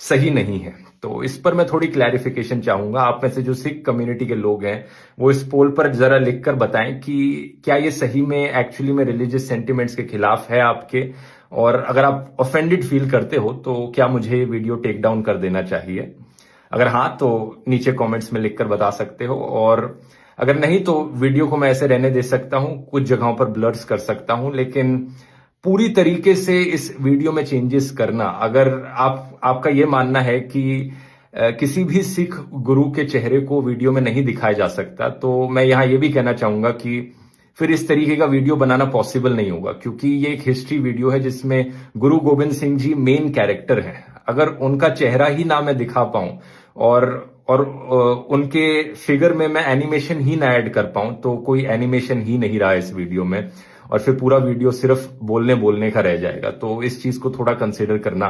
सही नहीं है। तो इस पर मैं थोड़ी क्लैरिफिकेशन चाहूँगा। आप में से जो सिख कम्युनिटी के लोग हैं, वो इस पोल पर जरा लिखकर बताएँ कि क्या ये सही में एक्चुअली में रिलीजियस सेंटिमेंट्स के खिलाफ है आपके? और अगर आप ऑफेंडेड फील करते हो तो क्या मुझे ये वीडियो टेक डाउन कर देना चाहिए? अगर हाँ तो नीचे कमेंट्स में लिखकर बता सकते हो। और अगर नहीं तो वीडियो को मैं ऐसे रहने दे सकता हूँ, कुछ जगहों पर ब्लर्स कर सकता हूँ। लेकिन पूरी तरीके से इस वीडियो में चेंजेस करना। अगर आप, आपका ये मानना है कि किसी भी सिख गुरु के चेहरे को वीडियो में नहीं दिखाया जा सकता तो मैं यहाँ ये भी कहना चाहूँगा कि फिर इस तरीके का वीडियो बनाना पॉसिबल नहीं होगा, क्योंकि ये एक हिस्ट्री वीडियो है जिसमें गुरु गोविंद सिंह जी मेन कैरेक्टर हैं। अगर उनका चेहरा ही ना मैं दिखा पाऊँ और और उनके फिगर में मैं एनिमेशन ही ना ऐड कर पाऊँ तो कोई एनिमेशन ही नहीं रहा इस वीडियो में। और फिर पूरा वीडियो सिर्फ बोलने बोलने का रह जाएगा तो इस चीज को थोड़ा कंसिडर करना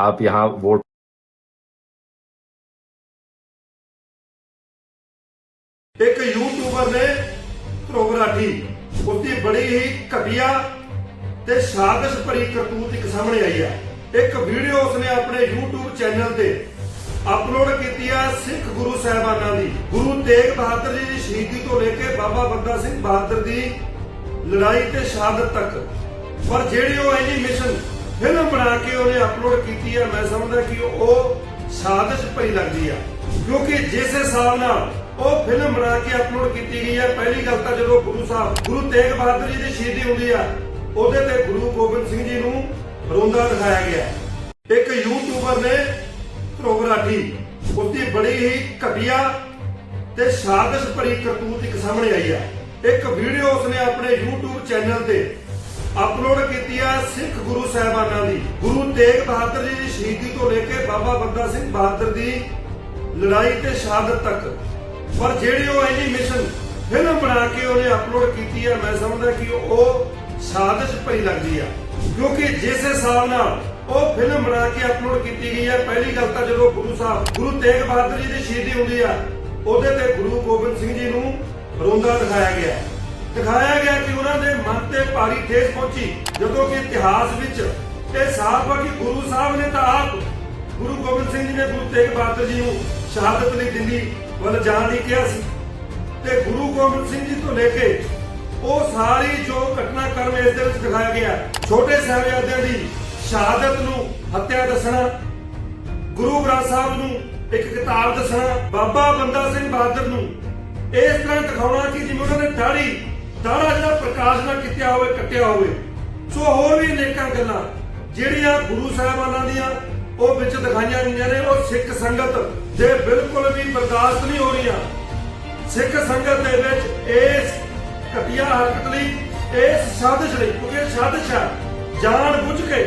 आप यहाँ वोट ਇੱਕ ਯੂਟਿਊਬਰ ਨੇ ਪ੍ਰੋਗਰਾਠੀ ਉਸਦੀ ਬੜੀ ਹੀ ਘਟੀਆ ਤੇ ਸਾਜ਼ਿਸ਼ ਭਰੀ ਕਰਤੂਤ ਇੱਕ ਸਾਹਮਣੇ ਆਈ ਹੈ ਇੱਕ ਵੀਡੀਓ ਉਸਨੇ ਆਪਣੇ YouTube ਚੈਨਲ ਤੇ ਅਪਲੋਡ ਕੀਤੀ ਹੈ ਸਿੱਖ ਗੁਰੂ ਸਾਹਿਬਾਨਾਂ ਦੀ ਗੁਰੂ ਤੇਗ ਬਹਾਦਰ ਜੀ ਦੀ ਸ਼ਹੀਦੀ ਤੋਂ ਲੈ ਕੇ ਬਾਬਾ ਬੰਦਾ ਸਿੰਘ ਬਹਾਦਰ ਦੀ ਲੜਾਈ ਤੇ ਸ਼ਹਾਦਤ ਤੱਕ। ਪਰ ਜਿਹੜੀ ਉਹ ਐਨੀਮੇਸ਼ਨ ਫਿਲਮ ਬਣਾ ਕੇ ਉਹਨੇ ਅਪਲੋਡ ਕੀਤੀ ਹੈ ਮੈਂ ਸਮਝਦਾ ਕਿ ਉਹ ਸਾਜ਼ਿਸ਼ ਭਰੀ ਲੱਗਦੀ ਹੈ ਕਿਉਂਕਿ ਜਿਸ ਹਿਸਾਬ ਨਾਲ ਉਹ ਫਿਲਮ ਬਣਾ ਕੇ ਅਪਲੋਡ ਕੀਤੀ ਗਈ ਹੈ ਪਹਿਲੀ ਗੱਲ ਤਾਂ ਜਦੋਂ ਗੁਰੂ ਸਾਹਿਬ, ਗੁਰੂ ਤੇਗ ਬਹਾਦਰ ਜੀ ਦੀ ਸ਼ਹੀਦੀ ਹੁੰਦੀ ਆ, ਉਹਦੇ ਤੇ ਗੁਰੂ ਗੋਬਿੰਦ ਸਿੰਘ ਜੀ ਨੂੰ ਰੋਂਦਾ ਦਿਖਾਇਆ ਗਿਆ। ਹੈ। ਇੱਕ ਯੂਟਿਊਬਰ ਨੇ ਪ੍ਰੋਗਰਾਠੀ ਉਸਦੀ ਬੜੀ ਹੀ ਘਟੀਆ ਤੇ ਸਾਜ਼ਿਸ਼ ਭਰੀ ਕਰਤੂਤ ਇੱਕ ਸਾਹਮਣੇ ਆਈ ਆ। ਇੱਕ ਵੀਡੀਓ ਉਸਨੇ ਆਪਣੇ YouTube ਚੈਨਲ ਤੇ ਅਪਲੋਡ ਕੀਤੀ ਹੈ ਸਿੱਖ ਗੁਰੂ ਸਾਹਿਬਾਨਾਂ ਦੀ। ਗੁਰੂ ਤੇਗ ਬਹਾਦਰ ਜੀ ਦੀ ਸ਼ਹੀਦੀ ਤੋਂ ਲੈ ਕੇ ਬਾਬਾ ਬੰਦਾ ਸਿੰਘ ਬਹਾਦਰ ਦੀ ਲੜਾਈ ਤੇ ਸ਼ਹਾਦਤ ਤੱਕ। ਪਰ ਜਿਹੜੀ ਉਹ ਐਨੀਮੇਸ਼ਨ ਫਿਲਮ ਬਣਾ ਕੇ ਉਹਨੇ ਅਪਲੋਡ ਕੀਤੀ ਹੈ ਮੈਂ ਸਮਝਦਾ ਕਿ ਉਹ ਸਾਜ਼ਿਸ਼ ਭਰੀ ਲੱਗਦੀ ਹੈ ਕਿਉਂਕਿ ਜਿਸ ਹਿਸਾਬ ਨਾਲ ਉਹ ਫਿਲਮ ਬਣਾ ਕੇ ਅਪਲੋਡ ਕੀਤੀ ਗਈ ਹੈ ਪਹਿਲੀ ਗੱਲ ਤਾਂ ਜਦੋਂ ਗੁਰੂ ਸਾਹਿਬ, ਗੁਰੂ ਤੇਗ ਬਹਾਦਰ ਜੀ ਦੀ ਸ਼ਹੀਦੀ ਹੁੰਦੀ ਆ, ਉਹਦੇ ਤੇ ਗੁਰੂ ਗੋਬਿੰਦ ਸਿੰਘ ਜੀ ਨੂੰ ਰੋਂਦਾ ਦਿਖਾਇਆ ਗਿਆ ਹੈ। ਦਿਖਾਇਆ ਗਿਆ ਕਿ ਉਹਨਾਂ ਦੇ ਮਨ ਤੇ ਭਾਰੀ ਠੇਸ ਪਹੁੰਚੀ, ਜਦੋਂ ਕਿ ਇਤਿਹਾਸ ਵਿੱਚ ਇਹ ਸਾਫ਼ ਆ ਕਿ ਗੁਰੂ ਸਾਹਿਬ ਨੇ ਤਾਂ ਆਪ ਗੁਰੂ ਗੋਬਿੰਦ ਸਿੰਘ ਜੀ ਨੇ ਗੁਰੂ ਤੇਗ ਬਹਾਦਰ ਜੀ ਨੂੰ ਸ਼ਹਾਦਤ ਲਈ ਦਿੱਲੀ ਵੱਲ ਜਾਣ ਲਈ ਕਿਹਾ ਸੀ ਤੇ ਗੁਰੂ ਗੋਬਿੰਦ ਸਿੰਘ ਜੀ ਤੋਂ ਲੈ ਕੇ ਉਹ ਸਾਰੀ ਜੋ ਘਟਨਾਕ੍ਰਮ ਇਸ ਦੇ ਵਿੱਚ ਦਿਖਾਇਆ ਗਿਆ, ਛੋਟੇ ਸਾਹਿਬਜ਼ਾਦਿਆਂ ਦੀ ਸ਼ਹਾਦਤ ਨੂੰ ਹੱਤਿਆ ਦੱਸਣਾ, ਗੁਰੂ ਗ੍ਰੰਥ ਸਾਹਿਬ ਨੂੰ ਇੱਕ ਕਿਤਾਬ ਦੱਸਣਾ, ਬਾਬਾ ਬੰਦਾ ਸਿੰਘ ਬਹਾਦਰ ਨੂੰ ਇਸ ਤਰ੍ਹਾਂ ਦਿਖਾਉਣਾ ਕਿ ਜਿਵੇਂ ਉਹਨਾਂ ਨੇ ਦਾੜੀ ਦਾੜਾ ਜਿਹੜਾ ਪ੍ਰਕਾਸ਼ ਨਾਲ ਕੀਤਾ ਹੋਵੇ, ਕੱਟਿਆ ਹੋਵੇ। ਸੋ ਹੋਰ ਵੀ ਅਨੇਕਾਂ ਗੱਲਾਂ, ਜਿਹੜੀਆਂ ਗੁਰੂ ਸਾਹਿਬਾਨਾਂ ਦੀਆਂ ਉਹ ਵਿੱਚ ਦਿਖਾਈਆਂ ਗਈਆਂ ਨੇ, ਉਹ ਸਿੱਖ ਸੰਗਤ ਦੇ ਬਿਲਕੁਲ ਵੀ ਬਰਦਾਸ਼ਤ ਨਹੀਂ ਹੋ ਰਹੀਆਂ। ਸਿੱਖ ਸੰਗਤ ਦੇ ਵਿੱਚ ਇਸ ਘਟੀਆ ਹਰਕਤ ਲਈ, ਇਸ ਸਾਜ਼ਿਸ਼ ਲਈ, ਕਿਉਂਕਿ ਸਾਜ਼ਿਸ਼ ਹੈ, ਜਾਣ ਬੁੱਝ ਕੇ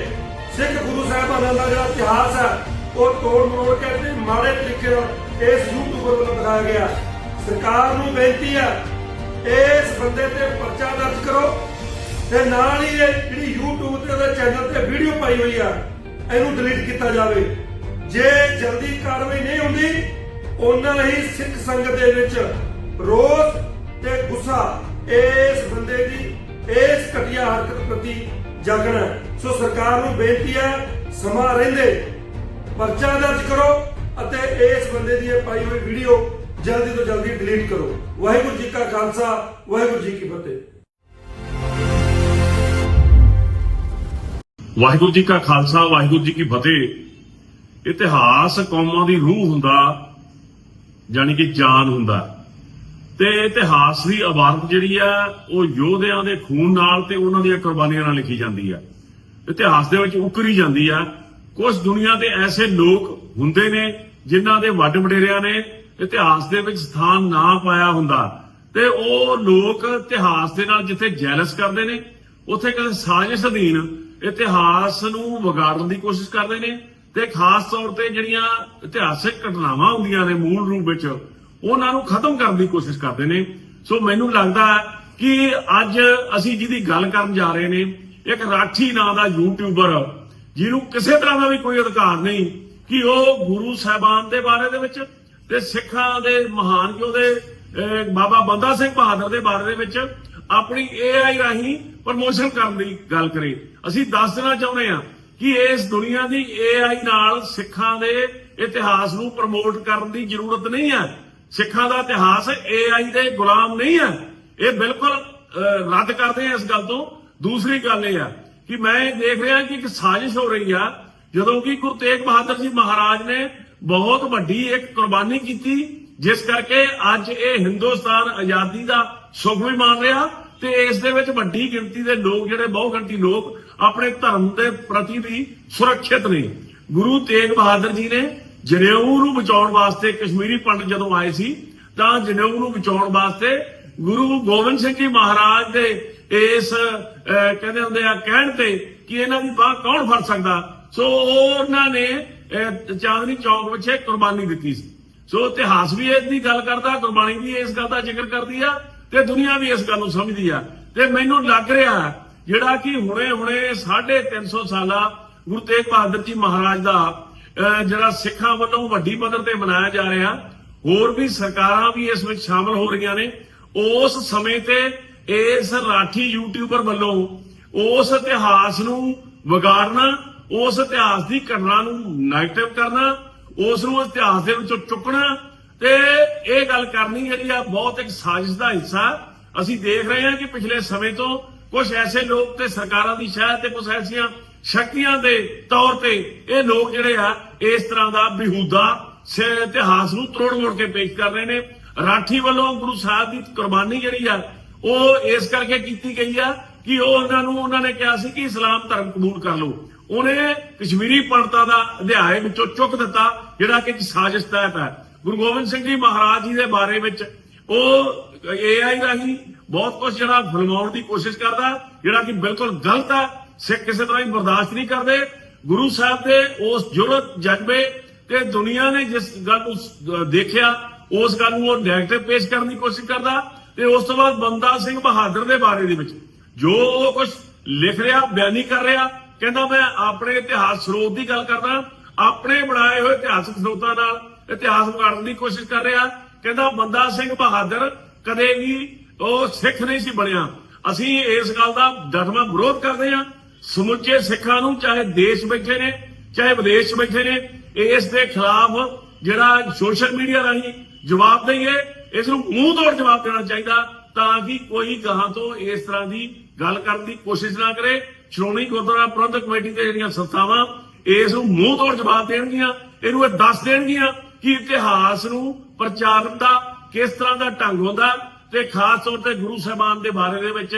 ਸਿੱਖ ਗੁਰੂ ਸਾਹਿਬਾਨਾਂ ਦਾ ਜਿਹੜਾ ਇਤਿਹਾਸ ਹੈ, ਉਹ ਤੋੜ ਮੋੜ ਕੇ ਤੇ ਮਾੜੇ ਤਰੀਕੇ ਨਾਲ ਇਸ ਯੂਟਿਊਬਰ ਵੱਲੋਂ ਦਿਖਾਇਆ ਗਿਆ। ਸਰਕਾਰ ਨੂੰ ਬੇਨਤੀ ਹੈ, ਇਸ ਬੰਦੇ ਤੇ ਪਰਚਾ ਦਰਜ ਕਰੋ ਤੇ ਨਾਲ ਹੀ ਇਹ ਜਿਹੜੀ YouTube ਤੇ ਉਹਦੇ ਚੈਨਲ ਤੇ ਵੀਡੀਓ ਪਾਈ ਹੋਈ ਆ, ਇਹਨੂੰ ਡਿਲੀਟ ਕੀਤਾ ਜਾਵੇ ਜੇ ਜਲਦੀ ਕਾਰਵਾਈ ਨਹੀਂ ਹੁੰਦੀ ਉਹਨਾਂ ਹੀ ਸਿੱਖ ਸੰਗਤ ਦੇ ਵਿੱਚ ਰੋਸ ਤੇ ਗੁੱਸਾ ਇਸ ਬੰਦੇ ਦੀ, ਇਸ ਘਟੀਆ ਹਰਕਤ ਪ੍ਰਤੀ ਜਾਗਣਾ ਹੈ। ਸੋ ਸਰਕਾਰ ਨੂੰ ਬੇਨਤੀ ਹੈ, ਸਮਾਂ ਰਹਿੰਦੇ, ਪਰਚਾ ਦਰਜ ਕਰੋ ਅਤੇ ਇਸ ਬੰਦੇ ਦੀ ਇਹ ਪਾਈ ਹੋਈ ਵੀਡੀਓ ਜਲਦੀ ਤੋਂ ਜਲਦੀ ਡਿਲੀਟ ਕਰੋ। ਵਾਹਿਗੁਰੂ ਜੀ ਕਾ ਖਾਲਸਾ, ਵਾਹਿਗੁਰੂ ਜੀ ਕੀ ਫਤਿਹ। ਵਾਹਿਗੁਰੂ ਜੀ ਕਾ ਖਾਲਸਾ, ਵਾਹਿਗੁਰੂ ਜੀ ਕੀ ਫਤਿਹ। ਇਤਿਹਾਸ ਕੌਮਾਂ ਦੀ ਰੂਹ ਹੁੰਦਾ, ਜਾਣੀ ਕਿ ਜਾਨ ਹੁੰਦਾ। ਤੇ ਇਤਿਹਾਸ ਦੀ ਇਬਾਰਤ ਜਿਹੜੀ ਆ, ਉਹ ਯੋਧਿਆਂ ਦੇ ਖੂਨ ਨਾਲ ਤੇ ਉਹਨਾਂ ਦੀਆਂ ਕੁਰਬਾਨੀਆਂ ਨਾਲ ਲਿਖੀ ਜਾਂਦੀ ਆ। ਇਤਿਹਾਸ ਦੇ ਵਿੱਚ ਉਕਰੀ ਜਾਂਦੀ ਆ। ਕੁਝ ਦੁਨੀਆ ਦੇ ਐਸੇ ਲੋਕ ਹੁੰਦੇ ਨੇ, ਜਿਨ੍ਹਾਂ ਦੇ ਵੱਡ ਵਡੇਰਿਆਂ ਨੇ ਇਤਿਹਾਸ ਦੇ ਵਿੱਚ ਸਥਾਨ ਨਾ ਪਾਇਆ ਹੁੰਦਾ। ਤੇ ਉਹ ਲੋਕ ਇਤਿਹਾਸ ਦੇ ਨਾਲ ਜਿੱਥੇ ਜੈਲਸ ਕਰਦੇ ਨੇ, ਉੱਥੇ ਕਿਸੇ ਸਾਜ਼ਿਸ਼ ਅਧੀਨ ਇਤਿਹਾਸ ਨੂੰ ਵਿਗਾੜਨ ਦੀ ਕੋਸ਼ਿਸ਼ ਕਰਦੇ ਨੇ ਤੇ ਖਾਸ ਤੌਰ ਤੇ ਜਿਹੜੀਆਂ ਇਤਿਹਾਸਕ ਘਟਨਾਵਾਂ ਹੁੰਦੀਆਂ ਨੇ ਮੂਲ ਰੂਪ ਵਿੱਚ, ਉਹਨਾਂ ਨੂੰ ਖਤਮ ਕਰਨ ਦੀ ਕੋਸ਼ਿਸ਼ ਕਰਦੇ ਨੇ। ਸੋ ਮੈਨੂੰ ਲੱਗਦਾ ਕਿ ਅੱਜ ਅਸੀਂ ਜਿਹਦੀ ਗੱਲ ਕਰਨ ਜਾ ਰਹੇ ਨੇ, ਇੱਕ ਰਾਠੀ ਨਾਂ ਦਾ ਯੂਟਿਊਬਰ ਜਿਹਨੂੰ ਕਿਸੇ ਤਰ੍ਹਾਂ ਦਾ ਵੀ ਕੋਈ ਅਧਿਕਾਰ ਨਹੀਂ ਕਿ ਉਹ ਗੁਰੂ ਸਾਹਿਬਾਨ ਦੇ ਬਾਰੇ ਦੇ ਵਿੱਚ ਤੇ ਸਿੱਖਾਂ ਦੇ ਮਹਾਨ ਯੋਧੇ ਅਹ, ਬਾਬਾ ਬੰਦਾ ਸਿੰਘ ਬਹਾਦਰ ਦੇ ਬਾਰੇ ਵਿੱਚ ਆਪਣੀ AI ਰਾਹੀਂ ਪ੍ਰਮੋਸ਼ਨ ਕਰਨ ਦੀ ਗੱਲ ਕਰੇ। ਅਸੀਂ ਦੱਸ ਦੇਣਾ ਚਾਹੁੰਦੇ ਹਾਂ ਕਿ ਇਸ ਦੁਨੀਆ ਦੀ AI ਨਾਲ ਸਿੱਖਾਂ ਦੇ ਇਤਿਹਾਸ ਨੂੰ ਪ੍ਰਮੋਟ ਕਰਨ ਦੀ ਜ਼ਰੂਰਤ ਨਹੀਂ ਹੈ। ਸਿੱਖਾਂ ਦਾ ਇਤਿਹਾਸ AI ਦੇ ਗੁਲਾਮ ਨਹੀਂ ਹੈ। ਇਹ ਬਿਲਕੁਲ ਰੱਦ ਕਰਦੇ ਆ ਇਸ ਗੱਲ ਤੋਂ। ਦੂਸਰੀ ਗੱਲ ਇਹ ਆ ਕਿ ਮੈਂ ਇਹ ਦੇਖ ਰਿਹਾ ਕਿ ਇੱਕ ਸਾਜ਼ਿਸ਼ ਹੋ ਰਹੀ ਆ ਜਦੋਂ ਕਿ ਗੁਰੂ ਤੇਗ ਬਹਾਦਰ ਜੀ ਮਹਾਰਾਜ ਨੇ ਬਹੁਤ ਵੱਡੀ ਇੱਕ ਕੁਰਬਾਨੀ ਕੀਤੀ, ਜਿਸ ਕਰਕੇ ਅੱਜ ਇਹ ਹਿੰਦੁਸਤਾਨ ਆਜ਼ਾਦੀ ਦਾ ਸੁਖ ਵੀ ਮਾਣ ਰਿਹਾ ਤੇ ਇਸ ਦੇ ਵਿੱਚ ਵੱਡੀ ਗਿਣਤੀ ਦੇ ਲੋਕ ਜਿਹੜੇ ਬਹੁ ਗਿਣਤੀ ਲੋਕ ਆਪਣੇ ਧਰਮ ਦੇ ਪ੍ਰਤੀ ਵੀ ਸੁਰੱਖਿਅਤ ਨੇ। ਗੁਰੂ ਤੇਗ ਬਹਾਦਰ ਜੀ ਨੇ ਜਨੇਊ ਨੂੰ ਬਚਾਉਣ ਵਾਸਤੇ ਕਸ਼ਮੀਰੀ ਪੰਡਤ ਜਦੋਂ ਆਏ ਸੀ, ਤਾਂ ਜਨੇਊ ਨੂੰ ਬਚਾਉਣ ਵਾਸਤੇ ਗੁਰੂ ਗੋਬਿੰਦ ਸਿੰਘ ਜੀ ਮਹਾਰਾਜ ਦੇ ਇਸ ਕਹਿੰਦੇ ਹੁੰਦੇ ਆ ਕਹਿਣ ਤੇ ਕਿ ਇਹਨਾਂ ਦੀ ਬਾਹ ਕੌਣ ਫੜ ਸਕਦਾ? ਸੋ ਉਹਨਾਂ ਨੇ ਚਾਂਦਨੀ ਚੌਕ ਵਿੱਚ ਕੁਰਬਾਨੀ ਦਿੱਤੀ ਸੀ। ਸੋ ਇਤਿਹਾਸ ਵੀ ਇਸ ਦੀ ਗੱਲ ਕਰਦਾ, ਕੁਰਬਾਨੀ ਵੀ ਇਸ ਗੱਲ ਦਾ ਜ਼ਿਕਰ ਕਰਦੀ ਆ ਤੇ ਦੁਨੀਆ ਵੀ ਇਸ ਗੱਲ ਨੂੰ ਸਮਝਦੀ ਆ। ਤੇ ਮੈਨੂੰ ਲੱਗ ਰਿਹਾ ਜਿਹੜਾ ਕਿ ਹੁਣੇ ਹੁਣੇ 350 ਸਾਲਾ ਗੁਰੂ ਤੇਗ ਬਹਾਦਰ ਜੀ ਮਹਾਰਾਜ ਦਾ ਜਿਹੜਾ ਸਿੱਖਾਂ ਵੱਲੋਂ ਵੱਡੀ ਪੱਧਰ ਤੇ ਮਨਾਇਆ ਜਾ ਰਿਹਾ, ਹੋਰ ਵੀ ਸਰਕਾਰਾਂ ਵੀ ਇਸ ਵਿੱਚ ਸ਼ਾਮਲ ਹੋ ਰਹੀਆਂ ਨੇ। ਉਸ ਸਮੇਂ ਤੇ ਇਸ ਰਾਠੀ ਯੂਟਿਊਬਰ ਵੱਲੋਂ ਉਸ ਇਤਿਹਾਸ ਨੂੰ ਵਿਗਾੜਨਾ ਉਸ ਇਤਿਹਾਸ ਦੀ ਘਟਨਾ ਨੂੰ ਨੈਗੇਟਿਵ ਕਰਨਾ, ਉਸ ਨੂੰ ਇਤਿਹਾਸ ਦੇ ਵਿੱਚੋਂ ਚੁੱਕਣਾ, ਤੇ ਇਹ ਗੱਲ ਕਰਨੀ ਜਿਹੜੀ ਆ ਬਹੁਤ ਇੱਕ ਸਾਜ਼ਿਸ਼ ਦਾ ਹਿੱਸਾ। ਅਸੀਂ ਦੇਖ ਰਹੇ ਹਾਂ ਕਿ ਪਿਛਲੇ ਸਮੇਂ ਤੋਂ ਕੁਝ ਐਸੇ ਲੋਕ ਤੇ ਸਰਕਾਰਾਂ ਦੀ ਸ਼ਾਇਦ ਤੇ ਕੁਝ ਐਸੀਆਂ ਸ਼ਕਤੀਆਂ ਦੇ ਤੌਰ ਤੇ ਇਹ ਲੋਕ ਜਿਹੜੇ ਆ, ਇਸ ਤਰ੍ਹਾਂ ਦਾ ਬਿਹੂਦਾ ਇਤਿਹਾਸ ਨੂੰ ਤੋੜ ਮੋੜ ਕੇ ਪੇਸ਼ ਕਰ ਰਹੇ ਨੇ। ਰਾਠੀ ਵੱਲੋਂ ਗੁਰੂ ਸਾਹਿਬ ਦੀ ਕੁਰਬਾਨੀ ਜਿਹੜੀ ਆ, ਉਹ ਇਸ ਕਰਕੇ ਕੀਤੀ ਗਈ ਆ ਕਿ ਉਹ ਉਹਨਾਂ ਨੂੰ, ਉਹਨਾਂ ਨੇ ਕਿਹਾ ਸੀ ਕਿ ਇਸਲਾਮ ਧਰਮ ਕਬੂਲ ਕਰ ਲਓ। ਉਹਨੇ ਕਸ਼ਮੀਰੀ ਪੰਡਤਾਂ ਦਾ ਅਧਿਆਇ ਵਿੱਚੋਂ ਚੁੱਕ ਦਿੱਤਾ, ਜਿਹੜਾ ਕਿ ਇੱਕ ਸਾਜ਼ਿਸ਼ ਤਹਿਤ ਹੈ। ਗੁਰੂ ਗੋਬਿੰਦ ਸਿੰਘ ਜੀ ਮਹਾਰਾਜ ਜੀ ਦੇ ਬਾਰੇ ਵਿੱਚ ਉਹ ਏਆਈ ਰਾਹੀਂ ਬਹੁਤ ਕੁਝ ਜਿਹੜਾ ਫਿਲਮਾਉਣ ਦੀ ਕੋਸ਼ਿਸ਼ ਕਰਦਾ, ਜਿਹੜਾ ਕਿ ਬਿਲਕੁਲ ਗਲਤ ਹੈ, ਸਿੱਖ ਕਿਸੇ ਤਰ੍ਹਾਂ ਹੀ ਬਰਦਾਸ਼ਤ ਨਹੀਂ ਕਰਦੇ। ਗੁਰੂ ਸਾਹਿਬ ਦੇ ਉਸ ਜੁਰਤ ਜਜ਼ਬੇ ਤੇ ਦੁਨੀਆ ਨੇ ਜਿਸ ਗੱਲ ਨੂੰ ਦੇਖਿਆ, ਉਸ ਗੱਲ ਨੂੰ ਉਹ ਨੈਗੇਟਿਵ ਪੇਸ਼ ਕਰਨ ਦੀ ਕੋਸ਼ਿਸ਼ ਕਰਦਾ ਤੇ ਉਸ ਤੋਂ ਬਾਅਦ ਬੰਦਾ ਸਿੰਘ ਬਹਾਦਰ ਦੇ ਬਾਰੇ ਦੇ ਵਿੱਚ ਜੋ ਉਹ ਕੁਝ ਲਿਖ ਰਿਹਾ, ਬਿਆਨੀ ਕਰ ਰਿਹਾ ਕਹਿੰਦਾ ਮੈਂ ਆਪਣੇ ਇਤਿਹਾਸ ਸਰੋਤ ਦੀ ਗੱਲ ਕਰਦਾ, ਆਪਣੇ ਬਣਾਏ ਹੋਏ ਇਤਿਹਾਸਕ ਸਰੋਤਾਂ ਨਾਲ ਇਤਿਹਾਸ ਵਿਗਾੜਨ ਦੀ ਕੋਸ਼ਿਸ਼ ਕਰ ਰਿਹਾ। ਕਹਿੰਦਾ ਬੰਦਾ ਸਿੰਘ ਬਹਾਦਰ ਕਦੇ ਵੀ ਉਹ ਸਿੱਖ ਨਹੀਂ ਸੀ ਬਣਿਆ। ਅਸੀਂ ਇਸ ਗੱਲ ਦਾ ਡਟਵਾ ਵਿਰੋਧ ਕਰਦੇ ਹਾਂ। ਸਮੁੱਚੇ ਸਿੱਖਾਂ ਨੂੰ ਚਾਹੇ ਦੇਸ਼ ਬੈਠੇ ਨੇ, ਚਾਹੇ ਵਿਦੇਸ਼ ਬੈਠੇ ਨੇ ਇਸ ਦੇ ਖਿਲਾਫ ਜਿਹੜਾ ਸੋਸ਼ਲ ਮੀਡੀਆ ਰਾਹੀਂ ਜਵਾਬ ਦਈਏ, ਇਸ ਨੂੰ ਮੂੰਹ ਤੋੜ ਜਵਾਬ ਦੇਣਾ ਚਾਹੀਦਾ ਤਾਂ ਕਿ ਕੋਈ ਗਾਹਾਂ ਤੋਂ ਇਸ ਤਰ੍ਹਾਂ ਦੀ ਗੱਲ ਕਰਨ ਦੀ ਕੋਸ਼ਿਸ਼ ਨਾ ਕਰੇ। ਸ਼੍ਰੋਮਣੀ ਗੁਰਦੁਆਰਾ ਪ੍ਰਬੰਧਕ ਕਮੇਟੀ ਦੇ ਜਿਹੜੀਆਂ ਸੰਸਥਾਵਾਂ, ਇਸ ਨੂੰ ਮੂੰਹ ਤੋੜ ਜਵਾਬ ਦੇਣਗੀਆਂ, ਇਹਨੂੰ ਇਹ ਦੱਸ ਦੇਣਗੀਆਂ ਕਿ ਇਤਿਹਾਸ ਨੂੰ ਪ੍ਰਚਾਰਨ ਦਾ ਕਿਸ ਤਰ੍ਹਾਂ ਦਾ ਢੰਗ ਹੁੰਦਾ ਤੇ ਖਾਸ ਤੌਰ ਤੇ ਗੁਰੂ ਸਾਹਿਬਾਨ ਦੇ ਬਾਰੇ ਦੇ ਵਿੱਚ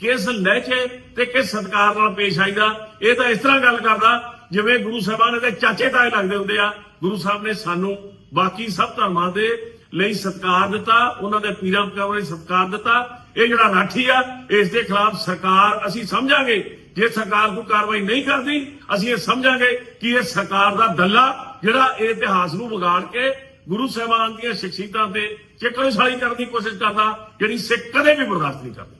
ਕਿਸ ਲਹਿਜੇ ਤੇ ਕਿਸ ਸਤਕਾਰ ਨਾਲ ਪੇਸ਼ ਆਈਦਾ, ਇਹ ਤਾਂ ਇਸ ਤਰ੍ਹਾਂ ਗੱਲ ਕਰਦਾ ਜਿਵੇਂ ਗੁਰੂ ਸਾਹਿਬਾਨ ਦੇ ਚਾਚੇ ਤਾਏ ਲੱਗਦੇ ਹੁੰਦੇ ਆ, ਗੁਰੂ ਸਾਹਿਬ ਨੇ ਸਾਨੂੰ ਬਾਕੀ ਸਭ ਧਰਮਾਂ ਦੇ ਲਈ ਸਤਕਾਰ ਦਿੱਤਾ, ਉਹਨਾਂ ਦੇ ਪੀਰਾਂ ਪਕਾਵਾਂ ਲਈ ਸਤਕਾਰ ਦਿੱਤਾ, ਇਹ ਜਿਹੜਾ ਰਾਠੀ ਆ, ਇਸ ਦੇ ਖਿਲਾਫ ਸਰਕਾਰ ਅਸੀਂ ਸਮਝਾਂਗੇ ਜੇ ਸਰਕਾਰ ਕੋਈ ਕਾਰਵਾਈ ਨਹੀਂ ਕਰਦੀ, ਅਸੀਂ ਇਹ ਸਮਝਾਂਗੇ ਕਿ ਇਹ ਸਰਕਾਰ ਦਾ ਦੱਲਾ ਜਿਹੜਾ ਇਹ ਇਤਿਹਾਸ ਨੂੰ ਵਿਗਾੜ ਕੇ ਗੁਰੂ ਸਾਹਿਬਾਨ ਦੀਆਂ ਸ਼ਖਸੀਅਤਾਂ ਤੇ ਚਿਕੜਸਾਲੀ ਕਰਨ ਦੀ ਕੋਸ਼ਿਸ਼ ਕਰਦਾ, ਜਿਹੜੀ ਸਿੱਖ ਕਦੇ ਵੀ ਬਰਦਾਸ਼ਤ ਨਹੀਂ ਕਰਦਾ।